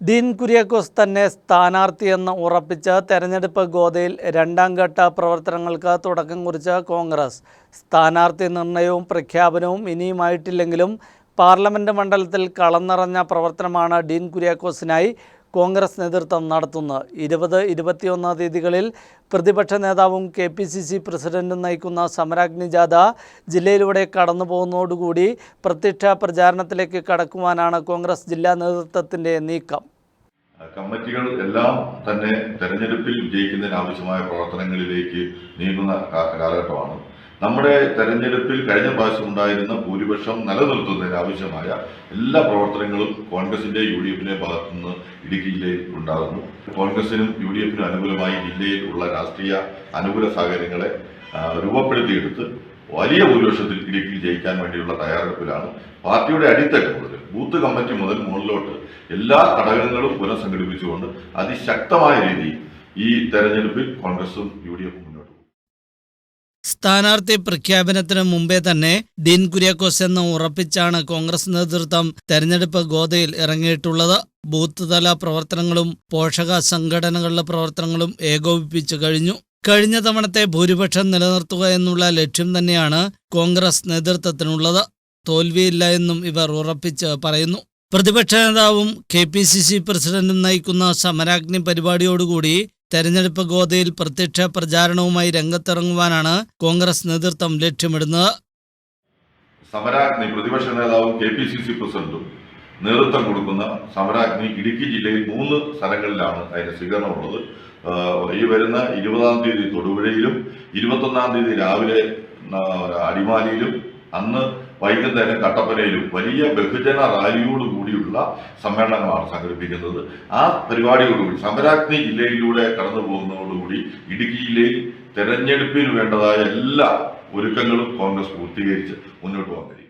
ഡീൻ കുര്യാക്കോസ് തന്നെ സ്ഥാനാർത്ഥിയെന്ന് ഉറപ്പിച്ച് തെരഞ്ഞെടുപ്പ് ഗോതയിൽ രണ്ടാം ഘട്ട പ്രവർത്തനങ്ങൾക്ക് തുടക്കം കുറിച്ച കോൺഗ്രസ്. സ്ഥാനാർത്ഥി നിർണയവും പ്രഖ്യാപനവും ഇനിയുമായിട്ടില്ലെങ്കിലും പാർലമെന്റ് മണ്ഡലത്തിൽ കളം നിറഞ്ഞ പ്രവർത്തനമാണ് ഡീൻ കുര്യാക്കോസിനായി കോൺഗ്രസ് നേതൃത്വം നടത്തുന്ന ഇരുപത് ഇരുപത്തിയൊന്നാം തീയതികളിൽ പ്രതിപക്ഷ നേതാവും കെ പി സി സി പ്രസിഡന്റും നയിക്കുന്ന സമരാഗ്നി ജാഥ ജില്ലയിലൂടെ കടന്നു പോകുന്നതോടുകൂടി പ്രത്യക്ഷ പ്രചാരണത്തിലേക്ക് കടക്കുവാനാണ് കോൺഗ്രസ് ജില്ലാ നേതൃത്വത്തിന്റെ നീക്കം. കമ്മിറ്റികൾ എല്ലാം തന്നെ തെരഞ്ഞെടുപ്പിൽ വിജയിക്കുന്നതിന് ആവശ്യമായ പ്രവർത്തനങ്ങളിലേക്ക് നീങ്ങുന്ന കാലഘട്ടമാണ്. നമ്മുടെ തെരഞ്ഞെടുപ്പിൽ കഴിഞ്ഞ പ്രാവശ്യം ഉണ്ടായിരുന്ന ഭൂരിപക്ഷം നിലനിർത്തുന്നതിന് ആവശ്യമായ എല്ലാ പ്രവർത്തനങ്ങളും കോൺഗ്രസിന്റെ യു ഡി എഫിന്റെ ഭാഗത്തു നിന്ന് ഇടുക്കി ജില്ലയിൽ ഉണ്ടാകുന്നു. കോൺഗ്രസിനും യു ഡി എഫിനും അനുകൂലമായി ജില്ലയിൽ ഉള്ള രാഷ്ട്രീയ അനുകൂല സാഹചര്യങ്ങളെ രൂപപ്പെടുത്തിയെടുത്ത് വലിയ ഭൂരിപക്ഷത്തിൽ ഇടുക്കിയിൽ ജയിക്കാൻ വേണ്ടിയുള്ള തയ്യാറെടുപ്പിലാണ് പാർട്ടിയുടെ അടിത്തട്ട് മുതൽ ബൂത്ത് കമ്മിറ്റി മുതൽ മുകളിലോട്ട് എല്ലാ ഘടകങ്ങളും പുനഃസംഘടിപ്പിച്ചുകൊണ്ട് അതിശക്തമായ രീതിയിൽ ഈ തെരഞ്ഞെടുപ്പിൽ കോൺഗ്രസും യു ഡി എഫും സ്ഥാനാർത്ഥി പ്രഖ്യാപനത്തിന് മുമ്പേ തന്നെ ഡീൻ കുര്യാക്കോസ് എന്ന് ഉറപ്പിച്ചാണ് കോൺഗ്രസ് നേതൃത്വം തെരഞ്ഞെടുപ്പ് ഗോതയിൽ ഇറങ്ങിയിട്ടുള്ളത്. ബൂത്ത് തല പ്രവർത്തനങ്ങളും പോഷക സംഘടനകളുടെ പ്രവർത്തനങ്ങളും ഏകോപിപ്പിച്ചു കഴിഞ്ഞു. കഴിഞ്ഞ തവണത്തെ ഭൂരിപക്ഷം നിലനിർത്തുക എന്നുള്ള ലക്ഷ്യം തന്നെയാണ് കോൺഗ്രസ് നേതൃത്വത്തിനുള്ളത്. തോൽവിയില്ല എന്നും ഇവർ ഉറപ്പിച്ച് പറയുന്നു. പ്രതിപക്ഷ നേതാവും കെ പി സി സി പ്രസിഡന്റും നയിക്കുന്ന സമരാഗ്നി പരിപാടിയോടുകൂടി തെരഞ്ഞെടുപ്പ് ഗോതയിൽ പ്രത്യക്ഷ പ്രചാരണവുമായി രംഗത്തിറങ്ങുവാനാണ് കോൺഗ്രസ് നേതൃത്വം ലക്ഷ്യമിടുന്നത്. സമരാഗ്നി പ്രതിപക്ഷ നേതാവും കെ പി സി സി പ്രസിഡന്റും നേതൃത്വം കൊടുക്കുന്ന സമരാഗ്നി ഇടുക്കി ജില്ലയിൽ മൂന്ന് സ്ഥലങ്ങളിലാണ് അതിന് സ്വീകരണമുള്ളത് ഈ വരുന്ന ഇരുപതാം തീയതി തൊടുപുഴയിലും ഇരുപത്തൊന്നാം തീയതി രാവിലെ അടിമാലിയിലും അന്ന് വൈകുന്നേരം കട്ടപ്പനയിലും വലിയ ബഹുജന റാലിയോടുകൂടിയുള്ള സമ്മേളനങ്ങളാണ് സംഘടിപ്പിക്കുന്നത്. ആ പരിപാടിയോടുകൂടി സമരാഗ്നി ജില്ലയിലൂടെ കടന്നു പോകുന്നതോടുകൂടി ഇടുക്കിയിലെ തെരഞ്ഞെടുപ്പിന് വേണ്ടതായ എല്ലാ ഒരുക്കങ്ങളും കോൺഗ്രസ് പൂർത്തീകരിച്ച് മുന്നോട്ട് പോകാൻ കഴിയും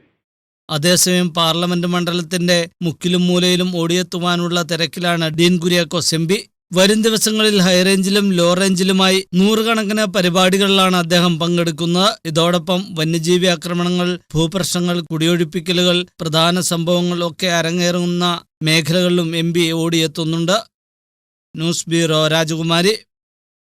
അതേസമയം പാർലമെന്റ് മണ്ഡലത്തിന്റെ മുക്കിലും മൂലയിലും ഓടിയെത്തുവാനുള്ള തിരക്കിലാണ് ഡീൻ കുര്യാക്കോസ് എം വരും ദിവസങ്ങളിൽ ഹൈറേഞ്ചിലും ലോ റേഞ്ചിലുമായി നൂറുകണക്കിന് പരിപാടികളിലാണ് അദ്ദേഹം പങ്കെടുക്കുന്നത്. ഇതോടൊപ്പം വന്യജീവി ആക്രമണങ്ങൾ ഭൂപ്രശ്നങ്ങൾ കുടിയൊഴിപ്പിക്കലുകൾ പ്രധാന സംഭവങ്ങൾ ഒക്കെ അരങ്ങേറുന്ന മേഖലകളിലും M P ഓടിയെത്തുന്നുണ്ട്. News bureau Rajakumari.